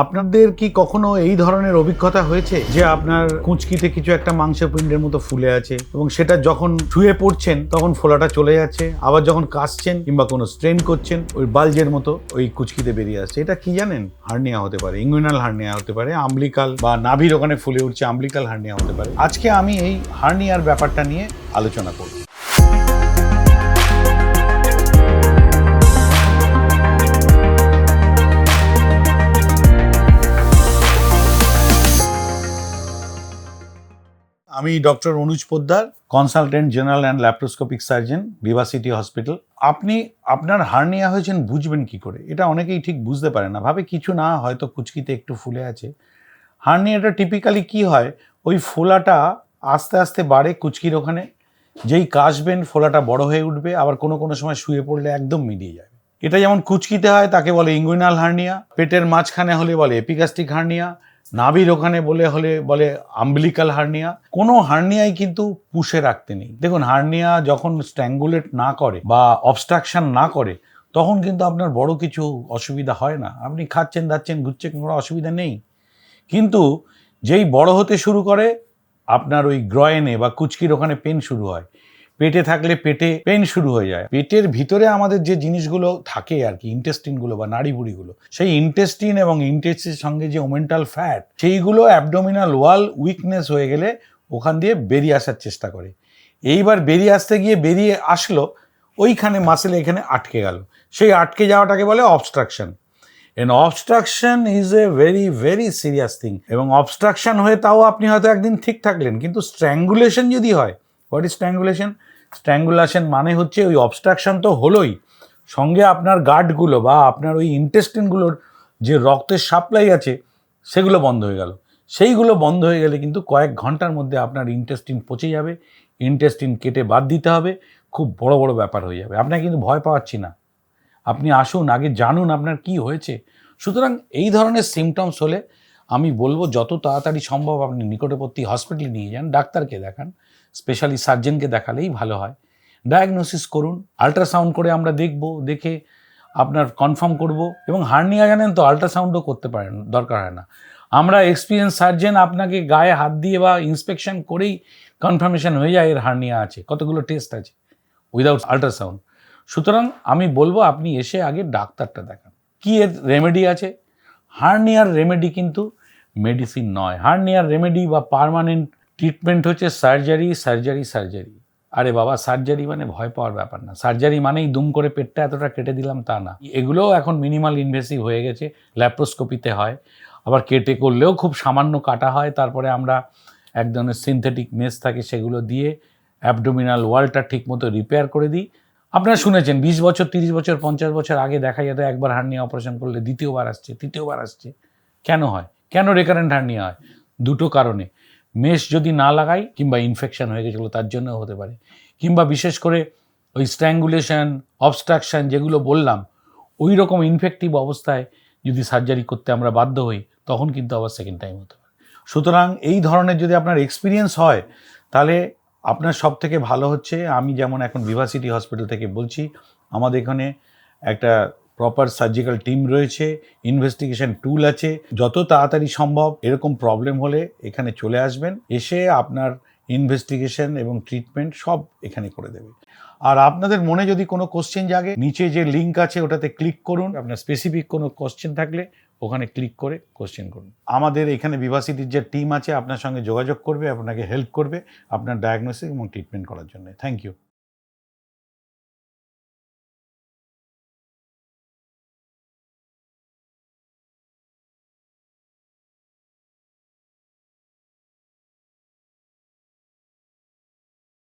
আপনাদের কি কখনো এই ধরনের অভিজ্ঞতা হয়েছে যে আপনার কুঁচকিতে কিছু একটা মাংসপিণ্ডের মতো ফুলে আছে এবং সেটা যখন শুয়ে পড়ছেন, তখন ফোলাটা চলে যাচ্ছে, আবার যখন কাশছেন কিংবা কোনো স্ট্রেন করছেন, ওই বালজের মতো ওই কুচকিতে বেরিয়ে আসছে। এটা কি জানেন? হার্নিয়া হতে পারে, ইঙ্গুইনাল হার্নিয়া হতে পারে আম্বলিকাল বা নাভির ওখানে ফুলে উঠছে আম্বলিকাল হার্নিয়া হতে পারে। আজকে আমি এই হার্নিয়ার ব্যাপারটা নিয়ে আলোচনা করব। আমি doctor Anuj Poddar consultant general and laparoscopic surgeon Vivacity hospital আপনি আপনার হার্নিয়া হয়েছেন, বুঝবেন কি করে? এটা অনেকেই ঠিক বুঝতে পারে না। ভাবে কিছু না, হয়তো কুচকিতে একটু ফুলে আছে। হার্নিয়াটা টিপিক্যালি কি হয়? ওই ফোলাটা আস্তে আস্তে বাড়ে কুচকির ওখানে। যেই কাশবেন ফোলাটা বড় হয়ে উঠবে, আবার কোনো কোনো সময় শুয়ে পড়লে একদম মিলিয়ে যাবে এটা যেমন কুচকিতে হয়, তাকে বলে ইঙ্গুইনাল হার্নিয়া পেটের মাঝখানে হলে বলে এপিগাস্টিক হার্নিয়া নাভির ওখানে বলে হলে বলে আম্বলিকাল হার্নিয়া কোনো হার্নিয়াই কিন্তু পুষে রাখতে নেই। দেখুন হার্নিয়া যখন স্ট্যাঙ্গুলেট না করে বা অবস্ট্রাকশন না করে, তখন কিন্তু আপনার বড় কিছু অসুবিধা হয় না। আপনি খাচ্ছেন, দাচ্ছেন, ঘুরছেন, কোনো অসুবিধা নেই। কিন্তু যেই বড় হতে শুরু করে, আপনার ওই গ্রয়েনে বা কুচকির ওখানে পেন শুরু হয়। পেটে থাকলে পেটে পেন শুরু হয়ে যায়। পেটের ভিতরে আমাদের যে জিনিসগুলো থাকে আর কি ইন্টেস্টিনগুলো বা নাড়ি নাড়িভুড়িগুলো সেই ইন্টেস্টিন এবং ইন্টেস্টিনের সঙ্গে যে ওমেন্টাল ফ্যাট, সেইগুলো অ্যাবডোমিনাল ওয়াল উইকনেস হয়ে গেলে ওখান দিয়ে বেরিয়ে আসার চেষ্টা করে। এইবার বেরিয়ে আসতে গিয়ে বেরিয়ে আসলো, ওইখানে মাসেল এখানে আটকে গেল। সেই আটকে যাওয়াটাকে বলে obstruction an obstruction is a very very serious thing এবং অবস্ট্রাকশন হয়ে তাও আপনি হয়তো একদিন ঠিক থাকলেন, কিন্তু স্ট্র্যাঙ্গুলেশন যদি হয় হোয়াট ইজ স্ট্র্যাঙ্গুলেশন স্ট্র্যাঙ্গুলেশন মানে হচ্ছে ওই অবস্ট্রাকশন তো হলোই। সঙ্গে আপনার গার্ডগুলো বা আপনার ওই ইন্টেস্টিনগুলোর যে রক্তের সাপ্লাই আছে, সেগুলো বন্ধ হয়ে গেল। সেইগুলো বন্ধ হয়ে গেলে কিন্তু কয়েক ঘণ্টার মধ্যে আপনার ইন্টেস্টিন পচে যাবে ইন্টেস্টিন কেটে বাদ দিতে হবে, খুব বড় বড় ব্যাপার হয়ে যাবে। আপনাকে কিন্তু ভয় পাওয়াচ্ছি না। আপনি আসুন, আগে জানুন আপনার কি হয়েছে। সুতরাং এই ধরনের সিমটমস হলে আমি বলব যত তাড়াতাড়ি সম্ভব আপনি নিকটবর্তী হসপিটালে নিয়ে যান, ডাক্তারকে দেখান স্পেশালি সার্জেনকে দেখালেই ভালো হয়। ডায়াগনোসিস করুন আল্ট্রাসাউন্ড করে আমরা দেখব, দেখে আপনার কনফার্ম করব এবং হার্নিয়া জানেন তো আল্ট্রাসাউন্ডও করতে পারেন দরকার হয় না। আমরা এক্সপিরিয়েন্স সার্জেন আপনাকে গায়ে হাত দিয়ে বা ইন্সপেকশন করেই কনফার্মেশন হয়ে যায় এর হার্নিয়া আছে, কতগুলো টেস্ট আছে উইদাউট আল্ট্রাসাউন্ড সুতরাং আমি বলব আপনি এসে আগে ডাক্তারটা দেখান। কী এর রেমেডি আছে? হার্নিয়ার রেমেডি কিন্তু মেডিসিন নয়। হার্নিয়ার রেমেডি বা পার্মানেন্ট ট্রিটমেন্ট হচ্ছে সার্জারি সার্জারি সার্জারি। আরে বাবা, সার্জারি মানে ভয় পাওয়ার ব্যাপার না। সার্জারি মানেই দুম করে পেটটা এতটা কেটে দিলাম তা না। এগুলোও এখন মিনিমাল ইনভেসিভ হয়ে গেছে, ল্যাপ্রোস্কোপিতে হয়। আবার কেটে করলেও খুব সামান্য কাটা হয়। তারপরে আমরা এক ধরনের সিনথেটিক মেস থাকে সেগুলো দিয়ে অ্যাবডোমিনাল ওয়ালটা ঠিকমতো রিপেয়ার করে দিই। আপনারা শুনেছেন, বিশ বছর, তিরিশ বছর, পঞ্চাশ বছর আগে দেখা যেত একবার হার্নিয়া অপারেশন করলে দ্বিতীয়বার আসছে, তৃতীয়বার আসছে। কেন হয়? কেন রেকারেন্ট হার্নিয়া হয়? দুটো কারণে। মেশ যদি না লাগাই কিংবা ইনফেকশন হয়ে গেছিল, তার জন্য হতে পারে। কিংবা বিশেষ করে ওই স্ট্র্যাঙ্গুলেশন অবস্ট্রাকশন যেগুলো বললাম ওই রকম ইনফেক্টিভ অবস্থায় যদি সার্জারি করতে আমরা বাধ্য হই, তখন কিন্তু আবার সেকেন্ড টাইম হতে পারে। সুতরাং এই ধরনের যদি আপনার এক্সপিরিয়েন্স হয়, তাহলে আপনার সব থেকে ভালো হচ্ছে, আমি যেমন এখন ভিভাসিটি হসপিটাল থেকে বলছি, আমাদের এখানে একটা প্রপার সার্জিক্যাল টিম রয়েছে ইনভেস্টিগেশন টুল আছে। যত তাড়াতাড়ি সম্ভব এরকম প্রবলেম হলে এখানে চলে আসবেন, এসে আপনার ইনভেস্টিগেশন এবং ট্রিটমেন্ট সব এখানে করে দেবে। আর আপনাদের মনে যদি কোনো কোশ্চেন জাগে, নিচে যে লিঙ্ক আছে ওটাতে ক্লিক করুন। আপনার স্পেসিফিক কোনো কোশ্চেন থাকলে ওখানে ক্লিক করে কোশ্চেন করুন। আমাদের এখানে বিভাসিটির যে টিম আছে, আপনার সঙ্গে যোগাযোগ করবে, আপনাকে হেল্প করবে আপনার ডায়াগনোসিস এবং ট্রিটমেন্ট করার জন্য। Thank you